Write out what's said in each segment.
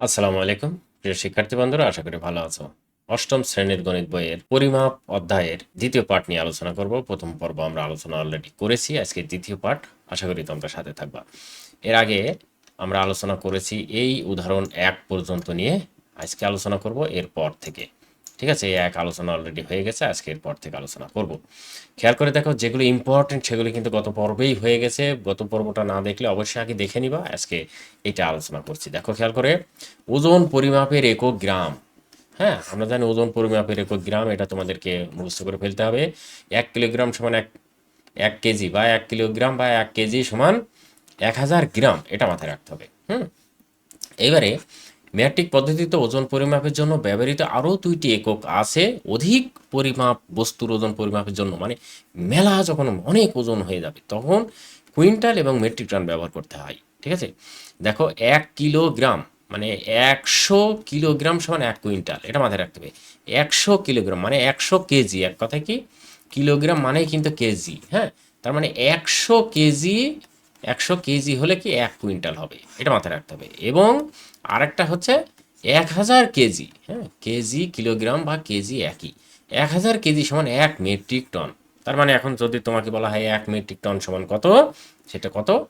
আসসালামু আলাইকুম। প্রিয় শিক্ষার্থী বন্ধুরা, আশা করি ভালো আছো। অষ্টম শ্রেণির গণিত বইয়ের পরিমাপ অধ্যায়ের দ্বিতীয় পাঠ নিয়ে আলোচনা করব। প্রথম পর্ব আমরা আলোচনা অলরেডি করেছি, আজকে দ্বিতীয় পাঠ। আশা করি তোমরা সাথে থাকবা। এর আগে আমরা আলোচনা করেছি এই উদাহরণ এক পর্যন্ত নিয়ে। আজকে আলোচনা করব এরপর থেকে। ঠিক আছে, এক আলোচনা অলরেডি হয়ে গেছে, আজকে এরপর থেকে আলোচনা করব। খেয়াল করে দেখো, যেগুলো ইম্পর্টেন্ট সেগুলো কিন্তু গত পর্বেই হয়ে গেছে। গত পর্বটা না দেখলে অবশ্যই আগে দেখে নিবা, আজকে এটা আলোচনা করছি। দেখো, খেয়াল করে, ওজন পরিমাপের একক গ্রাম হ্যাঁ আমরা জানি ওজন পরিমাপের একক গ্রাম, এটা তোমাদেরকে মুখস্থ করে ফেলতে হবে। এক কিলোগ্রাম সমান এক এক কেজি বা এক কিলোগ্রাম বা এক কেজি সমান এক হাজার গ্রাম, এটা মাথায় রাখতে হবে। হুম এবারে ম্যাট্রিক পদ্ধতিতে ওজন পরিমাপের জন্য ব্যবহৃত আরও দুইটি একক আছে অধিক পরিমাপ বস্তুর ওজন পরিমাপের জন্য। মানে মেলা যখন অনেক ওজন হয়ে যাবে, তখন কুইন্টাল এবং মেট্রিক টন ব্যবহার করতে হয়, ঠিক আছে? দেখো, এক কিলোগ্রাম মানে একশো কিলোগ্রাম সমান এক কুইন্টাল, এটা মাথায় রাখতে হবে। একশো কিলোগ্রাম মানে একশো কেজি, এক কথা কি? কিলোগ্রাম মানেই কিন্তু কেজি হ্যাঁ? তার মানে একশো কেজি একশো কেজি হলে কি এক কুইন্টাল হবে? এটা মাথায় রাখতে হবে। এবং আরেকটা হচ্ছে এক হাজার কেজি হ্যাঁ কেজি, কিলোগ্রাম বা কেজি একই। এক হাজার কেজি সমান এক মেট্রিক টন। তার মানে এখন যদি তোমাকে বলা হয় এক মেট্রিক টন সমান কত? সেটা কত?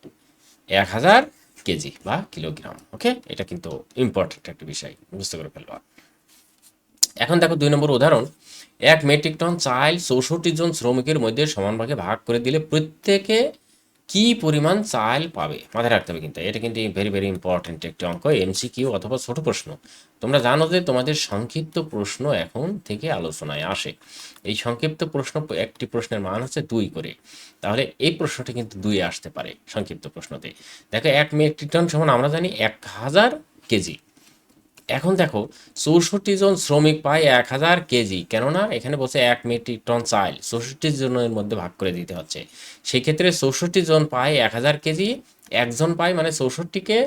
এক হাজার কেজি বা কিলোগ্রাম, ওকে? এটা কিন্তু ইম্পর্টেন্ট একটা বিষয়, বুঝতে করে ফেলবা। এখন দেখো দুই নম্বর উদাহরণ। এক মেট্রিক টন চাল চৌষট্টি জন শ্রমিকের মধ্যে সমান ভাগে ভাগ করে দিলে প্রত্যেকে কি পরিমাণ চাল পাবে? মাথায় রাখতে হবে কিন্তু, এটা কিন্তু ভেরি ভেরি ইম্পর্টেন্ট একটি অঙ্ক এমসি কিউ অথবা ছোট প্রশ্ন। তোমরা জানো যে তোমাদের সংক্ষিপ্ত প্রশ্ন এখন থেকে আলোচনায় আসে। এই সংক্ষিপ্ত প্রশ্ন, একটি প্রশ্নের মান হচ্ছে দুই করে। তাহলে এই প্রশ্নটি কিন্তু দুই আসতে পারে সংক্ষিপ্ত প্রশ্নতে। দেখো, এক মেট্রিক টন সমান আমরা জানি এক হাজার কেজি। এখন দেখো, চৌষট্টি জন শ্রমিক পায় এক হাজার কেজি, কেননা এখানে বলছে এক মেট্রিক টন চাল, চৌষট্টি জনের মধ্যে ভাগ করে দিতে হচ্ছে। সেক্ষেত্রে চৌষট্টি জন পায় এক হাজার কেজি, একজন পায় মানে চৌষট্টিকে,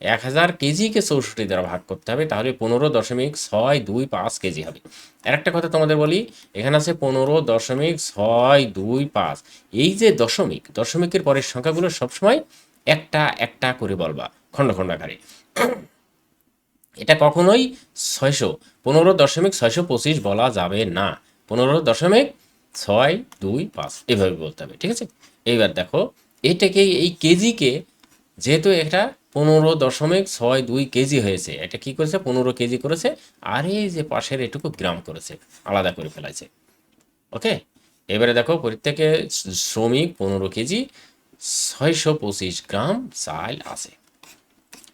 এক হাজার কেজিকে চৌষট্টি দ্বারা ভাগ করতে হবে, তাহলে পনেরো দশমিক ছয় দুই পাঁচ কেজি হবে। আর একটা কথা তোমাদের বলি, এখানে আছে পনেরো দশমিক ছয় দুই পাঁচ। এই যে দশমিক, দশমিকের পরের সংখ্যাগুলো সবসময় একটা একটা করে বলবা খণ্ড খণ্ড এটা কখনোই ছয়শো, পনেরো দশমিক ছয়শো পঁচিশ বলা যাবে না। পনেরো দশমিক ছয় দুই পাঁচ, এভাবে বলতে হবে, ঠিক আছে? এইবার দেখো, এটাকে এই কেজিকে যেহেতু এটা পনেরো দশমিক ছয় দুই কেজি হয়েছে, এটা কি করেছে? পনেরো কেজি করেছে, আর এই যে পাশের এটুকু গ্রাম করেছে, আলাদা করে ফেলাইছে। ওকে? এবারে দেখো, প্রত্যেকে শ্রমিক পনেরো কেজি, ছয়শো পঁচিশ গ্রাম চাল আছে।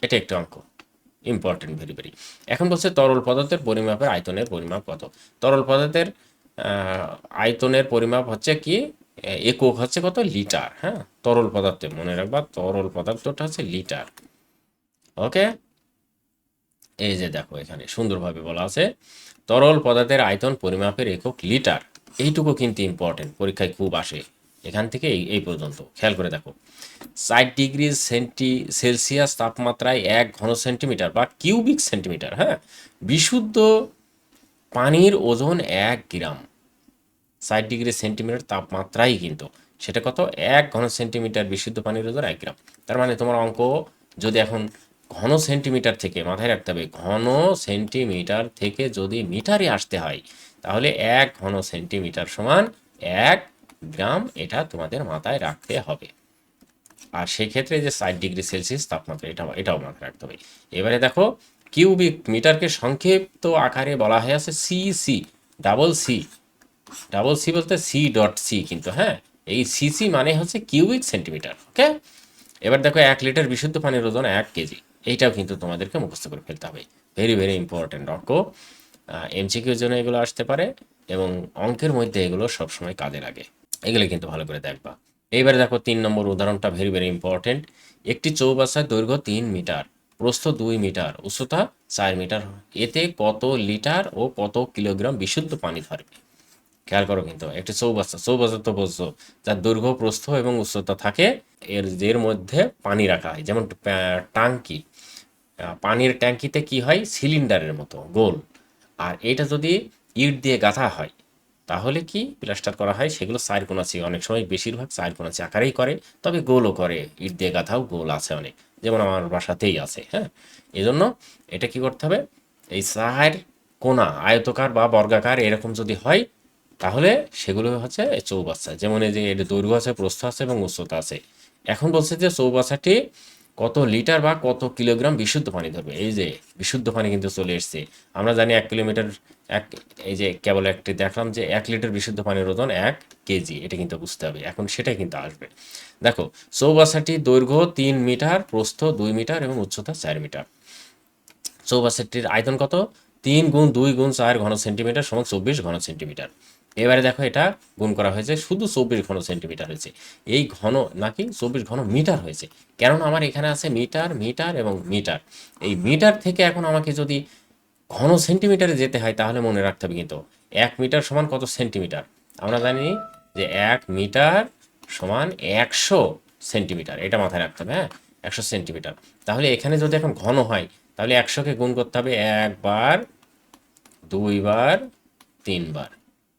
এটা একটা অঙ্ক। ইম্পর্টেন্ট ভেরি ভেরি এখন বলছে তরল পদার্থের পরিমাপের আয়তনের পরিমাপ কত? তরল পদার্থের আয়তনের পরিমাপ হচ্ছে কি? একক হচ্ছে কত? লিটার হ্যাঁ? তরল পদার্থে মনে রাখবা, তরল পদার্থটা হচ্ছে লিটার। ওকে? এই যে দেখো এখানে, সুন্দরভাবে বলা আছে, তরল পদার্থের আয়তন পরিমাপের একক লিটার। এইটুকু কিন্তু ইম্পর্টেন্ট পরীক্ষায় খুব আসে। এখান থেকে এই এই পর্যন্ত। খেয়াল করে দেখো। ষাট ডিগ্রি সেন্টি সেলসিয়াস তাপমাত্রায় এক ঘন সেন্টিমিটার বা কিউবিক সেন্টিমিটার হ্যাঁ? বিশুদ্ধ পানির ওজন এক গ্রাম। ষাট ডিগ্রি সেন্টিমিটার তাপমাত্রাই কিন্তু। সেটা কত? এক ঘন সেন্টিমিটার বিশুদ্ধ পানির ওজন এক গ্রাম। তার মানে তোমার অঙ্ক, যদি এখন ঘন সেন্টিমিটার থেকে মাথায় রাখতে হবে, ঘন সেন্টিমিটার থেকে যদি মিটারে আসতে হয়, তাহলে এক ঘন সেন্টিমিটার সমান এক গ্রাম, এটা তোমাদের মাথায় রাখতে হবে। আর সেক্ষেত্রে যে ষাট ডিগ্রি সেলসিয়াস তাপমাত্রা এটা এটাও মাথায় রাখতে হবে। এবারে দেখো, কিউবিক মিটারকে সংক্ষিপ্ত আকারে বলা হয়ে আছে C C double C double C বলতে সি ডট সি কিন্তু হ্যাঁ? এই সিসি মানে হচ্ছে কিউবিক সেন্টিমিটার, ওকে? এবার দেখো, এক লিটার বিশুদ্ধ পানির ওজন এক কেজি। এইটাও কিন্তু তোমাদেরকে মুখস্থ করে ফেলতে হবে। ভেরি ভেরি ইম্পর্টেন্ট অঙ্ক। এমসিকিউর জন্য এগুলো আসতে পারে এবং অঙ্কের মধ্যে এগুলো সবসময় কাজে লাগে। এগুলো কিন্তু ভালো করে দেখবা। এইবারে দেখো তিন নম্বর উদাহরণটা ভেরি ভেরি ইম্পর্টেন্ট একটি চৌবাচ্চার দৈর্ঘ্য তিন মিটার, প্রস্থ দুই মিটার, উচ্চতা চার মিটার। এতে কত লিটার ও কত কিলোগ্রাম বিশুদ্ধ পানি ধরবে? খেয়াল করো কিন্তু, একটি চৌবাচ্চা চৌবাচ্চা তো বলছো, যার দৈর্ঘ্য, প্রস্থ এবং উচ্চতা থাকে, এর এর মধ্যে পানি রাখা হয়। যেমন ট্যাঙ্কি। পানির ট্যাঙ্কিতে কি হয়? সিলিন্ডারের মতো, গোল। আর এটা যদি ইট দিয়ে গাঁথা হয় তাহলে কি প্লাস্টার করা হয়? সেগুলো চারকোনাচি অনেক সময় বেশিরভাগ চারকোনাচি আকারেই করে, তবে গোলও করে। ইট দিয়ে গাঁথাও গোল আছে অনেক। যেমন আমার বাসাতেই আছে হ্যাঁ? এই জন্য এটা কি করতে হবে? এই চার কোনা আয়তকার বা বর্গাকার এরকম যদি হয়, তাহলে সেগুলো হচ্ছে চৌবাচ্চা। যেমন এই যে এটা দৈর্ঘ্য আছে, প্রস্থ আছে এবং উচ্চতা আছে। এখন বলছে যে চৌবাচ্চাটি কত লিটার বা কত কিলোগ্রাম বিশুদ্ধ পানি ধরবে? এই যে বিশুদ্ধ পানি কিন্তু চলে এসছে। আমরা জানি এক কিলোমিটার, এক, এই যে কেবল একটি দেখলাম যে এক লিটার বিশুদ্ধ পানির ওজন এক কেজি। এটা কিন্তু বুঝতে হবে। এখন সেটাই কিন্তু আসবে। দেখো চৌবাচ্চাটি দৈর্ঘ্য তিন মিটার, প্রস্থ দুই মিটার এবং উচ্চতা চার মিটার। চৌবাচ্চাটির আয়তন কত? তিন গুণ দুই গুণ চার ঘন সেন্টিমিটার সমান চব্বিশ ঘন সেন্টিমিটার। এবারে দেখো এটা গুণ করা হয়েছে, শুধু চব্বিশ ঘন সেন্টিমিটার হয়েছে। এই ঘন নাকি চব্বিশ ঘন মিটার হয়েছে। কেননা আমার এখানে আছে মিটার মিটার এবং মিটার এই মিটার থেকে এখন আমাকে যদি ঘন সেন্টিমিটারে যেতে হয়, তাহলে মনে রাখতে হবে কিন্তু এক মিটার সমান কত সেন্টিমিটার আমরা জানি যে এক মিটার সমান একশো সেন্টিমিটার এটা মাথায় রাখতে হবে হ্যাঁ? একশো সেন্টিমিটার তাহলে এখানে যদি এখন ঘন হয়, তাহলে একশোকে গুণ করতে হবে একবার দুইবার তিনবার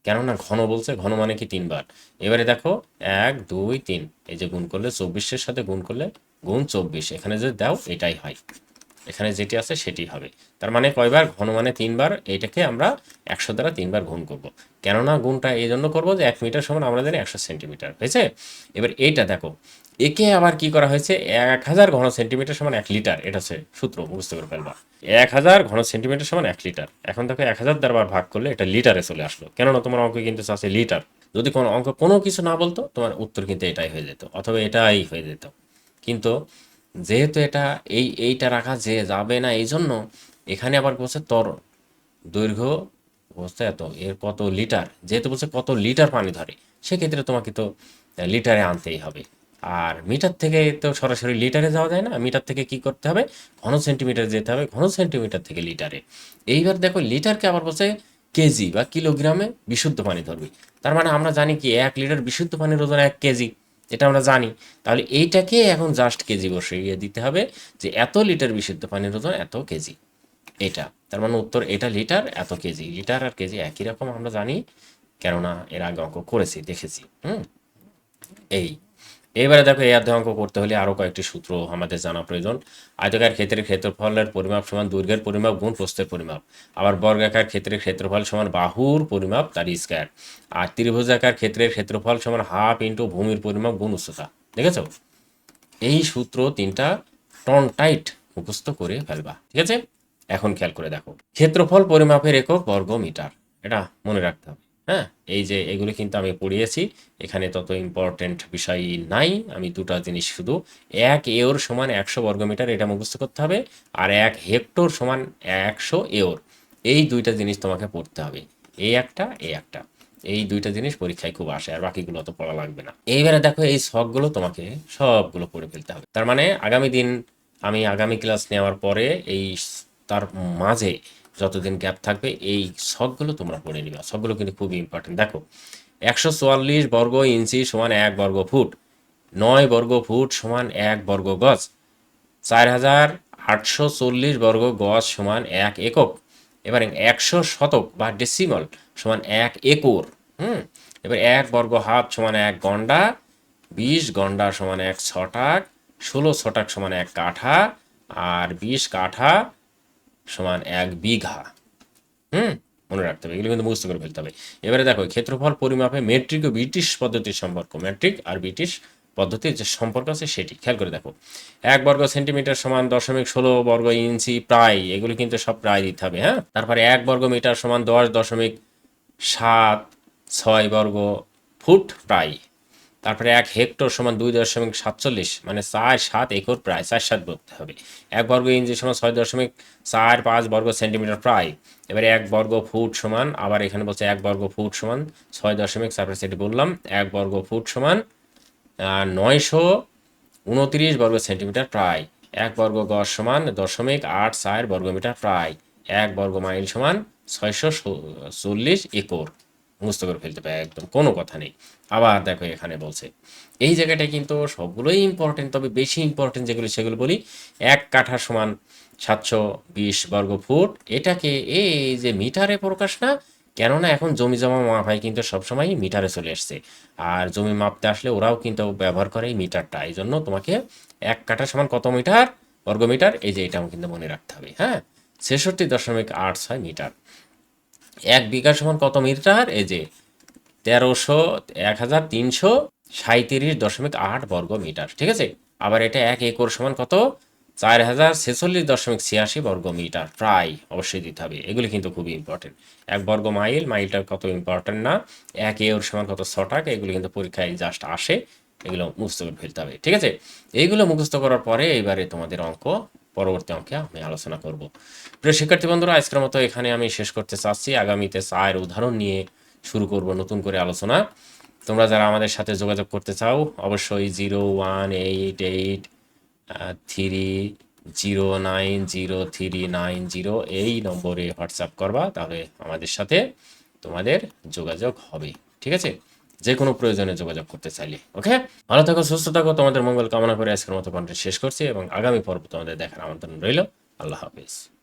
কেননা ঘন বলছে, ঘন মানে কি তিনবার। এবারে দেখো, এক, দুই, তিন। এই যে গুণ করলে চব্বিশের সাথে গুণ করলে গুণ চব্বিশ। এখানে যে দাও, এটাই হয়। এখানে যেটি আছে, সেটি হবে। তার মানে কয়বার? ঘন মানে তিনবার। এটাকে আমরা একশো দ্বারা তিনবার গুণ করব। কেননা গুণটা এই জন্য করব যে এক মিটার সমান আমরা জানি একশো সেন্টিমিটার। হয়েছে? এবার এইটা দেখো একে আবার কি করা হয়েছে? এক হাজার ঘন সেন্টিমিটার সমান এক লিটার। এটা হচ্ছে সূত্র বুঝতে করে ফেলবা। এক হাজার ঘন সেন্টিমিটার সমান এক লিটার। এখন দেখো এক হাজার দ্বারা ভাগ করলে এটা লিটারে চলে আসলো। কেননা তোমার অঙ্ক কিন্তু আছে লিটার। যদি কোনো অঙ্ক কোনো কিছু না বলতো, তোমার উত্তর কিন্তু এটাই হয়ে যেত, অথবা এটাই হয়ে যেত। কিন্তু যেহেতু এটা এই, এইটা রাখা যে যাবে না এই জন্য, এখানে আবার বলছে? তর দৈর্ঘ্য বলছে এত, এর কত লিটার? যেহেতু বলছে কত লিটার পানি ধরে, সেক্ষেত্রে তোমাকে তো লিটারে আনতেই হবে। আর মিটার থেকে তো সরাসরি লিটারে যাওয়া যায় না। মিটার থেকে কি করতে হবে? ঘন সেন্টিমিটার যেতে হবে, ঘন সেন্টিমিটার থেকে লিটারে এইবার দেখো লিটারকে আবার বলছে কেজি বা কিলোগ্রামে বিশুদ্ধ পানি ধরবে। তার মানে আমরা জানি কি, এক লিটার বিশুদ্ধ পানির ওজন এক কেজি এটা আমরা জানি। তাহলে এইটাকে এখন জাস্ট কেজি বসিয়ে দিতে হবে যে এত লিটার বিশুদ্ধ পানির ওজন এত কেজি এটা, তার মানে উত্তর এটা লিটার এত কেজি লিটার আর কেজি একই রকম আমরা জানি, কেননা এর আগে অঙ্ক করেছি, দেখেছি। হুম? এই। এবারে দেখো এই অধ্যায় অঙ্ক করতে হলে আরও কয়েকটি সূত্র আমাদের জানা প্রয়োজন। আয়তকার ক্ষেত্রের ক্ষেত্রফলের পরিমাপ সমান দৈর্ঘ্যের পরিমাপ গুণ প্রস্থের পরিমাপ। আবার বর্গাকার ক্ষেত্রের ক্ষেত্রফল সমান বাহুর পরিমাপ তার স্কয়ার আর ত্রিভুজাকার ক্ষেত্রের ক্ষেত্রফল সমান হাফ ইন্টু ভূমির পরিমাপ গুণ উচ্চতা। দেখেছ? এই সূত্র তিনটা টন টাইট মুখস্থ করে ফেলবা, ঠিক আছে? এখন খেয়াল করে দেখো। ক্ষেত্রফল পরিমাপের একক বর্গ মিটার এটা মনে রাখতে হবে। হ্যাঁ এই যে এগুলো কিন্তু আমি পড়িয়েছি, এখানে তত ইম্পর্টেন্ট বিষয় নাই, আমি দুটো জিনিস শুধু, এক এওর সমান একশো বর্গমিটার, এটা মুখস্থ করতে হবে, আর এক হেক্টর সমান একশো এওর এই দুইটা জিনিস তোমাকে পড়তে হবে এই একটা এই একটা। এই দুইটা জিনিস পরীক্ষায় খুব আসে, আর বাকিগুলো তো পড়া লাগবে না। এইবারে দেখো এই শখগুলো তোমাকে সবগুলো পড়ে ফেলতে হবে। তার মানে আগামী দিন আমি আগামী ক্লাস নেওয়ার পরে এই, তার মাঝে যতদিন গ্যাপ থাকবে, এই শখগুলো তোমরা পড়ে নিবা। শখগুলো কিন্তু খুবই ইম্পর্টেন্ট দেখো, একশো চুয়াল্লিশ বর্গ ইঞ্চি সমান এক বর্গ ফুট। নয় বর্গ ফুট সমান এক বর্গ গজ। চার হাজার আটশো চল্লিশ বর্গ গজ সমান এক একক। এবারে একশো শতক বা ডেসিমল সমান এক একর। হুম? এবার এক বর্গ হাত সমান এক গন্ডা। বিশ গন্ডা সমান এক ছটাক। ষোলো ছটাক সমান এক কাঠা। আর বিশ কাঠা সমান এক বিঘা। হুম, মনে রাখতে হবে, এগুলো কিন্তু মুখস্থ করে ফেলতে হবে। এবারে দেখো, ক্ষেত্রফল পরিমাপে মেট্রিক ও ব্রিটিশ পদ্ধতির সম্পর্ক। মেট্রিক আর ব্রিটিশ পদ্ধতির যে সম্পর্ক আছে সেটি, খেয়াল করে দেখো। এক বর্গ সেন্টিমিটার সমান দশমিক ষোলো বর্গ ইঞ্চি প্রায়, এগুলো কিন্তু সব প্রায় দিতে হবে হ্যাঁ? তারপরে এক বর্গ মিটার সমান দশ দশমিক সাত ছয় বর্গ ফুট প্রায়। তারপরে এক হেক্টর সমান দুই দশমিক সাতচল্লিশ মানে চার সাত একর প্রায়, চার সাত বলতে হবে। এক বর্গ ইঞ্চি সমান ছয় দশমিক চার পাঁচ বর্গ সেন্টিমিটার প্রায়। এবারে এক বর্গ ফুট সমান, আবার এখানে বলছে এক বর্গ ফুট সমান ছয় দশমিক, তারপরে সেটি বললাম, এক বর্গ ফুট সমান নয়শো উনত্রিশ বর্গ সেন্টিমিটার প্রায়। এক বর্গ গজ সমান দশমিক আট চার বর্গমিটার প্রায়। এক বর্গ মাইল সমান ছয়শো চল্লিশ একর। মুস্ত করে ফেলতে পারে, একদম কোনো কথা নেই। আবার দেখো এখানে বলছে, এই জায়গাটায় কিন্তু সবগুলোই ইম্পর্টেন্ট তবে বেশি ইম্পর্টেন্ট যেগুলো সেগুলো বলি, এক কাঠা সমান সাতশো বিশ বর্গ ফুট, এটাকে এই যে মিটারে প্রকাশ না, কেননা এখন জমি জমা মাপাই কিন্তু সবসময় মিটারে চলে এসছে। আর জমি মাপতে আসলে ওরাও কিন্তু ব্যবহার করে এই মিটারটা, এই জন্য তোমাকে এক কাঠা সমান কত মিটার বর্গমিটার এই যে এটা আমার কিন্তু মনে রাখতে হবে হ্যাঁ? ছেষট্টি দশমিক আট ছয় মিটার। এক বিঘা সমান কত মিটার? এই যে তেরোশো এক হাজার তিনশো সাঁত্রিশ দশমিক আট বর্গ মিটার, ঠিক আছে? আবার এটা এক একর সমান কত? চার হাজার ছেচল্লিশ দশমিক ছিয়াশি বর্গ মিটার, প্রায় অবশ্যই দিতে হবে। এগুলি কিন্তু খুবই ইম্পর্টেন্ট এক বর্গ মাইল, মাইলটা কত ইম্পর্টেন্ট না? এক একর সমান কত ছ টাকা এগুলো কিন্তু পরীক্ষায় জাস্ট আসে। এগুলো মুখস্থ করে ফেলতে হবে, ঠিক আছে? এইগুলো মুখস্থ করার পরে এবারে তোমাদের অঙ্ক পরবর্তী অঙ্কে আমি আলোচনা করব। প্রিয় শিক্ষার্থী বন্ধুরা, আজকের মতো এখানে আমি শেষ করতে চাচ্ছি। আগামীতে চায়ের উদাহরণ নিয়ে শুরু করব নতুন করে আলোচনা। তোমরা যারা আমাদের সাথে যোগাযোগ করতে চাও, অবশ্যই zero one eight eight three zero nine zero three nine zero এই নম্বরে হোয়াটসঅ্যাপ করবা, তাহলে আমাদের সাথে তোমাদের যোগাযোগ হবে। ঠিক আছে? যে কোনো প্রয়োজনে যোগাযোগ করতে চাইলে, ওকে? ভালো থাকো, সুস্থ থাকো, তোমাদের মঙ্গল কামনা করে আজকের মতো কন্টেন্ট শেষ করছি এবং আগামী পর্ব তোমাদের দেখার আমন্ত্রণ রইল। আল্লাহ হাফিজ।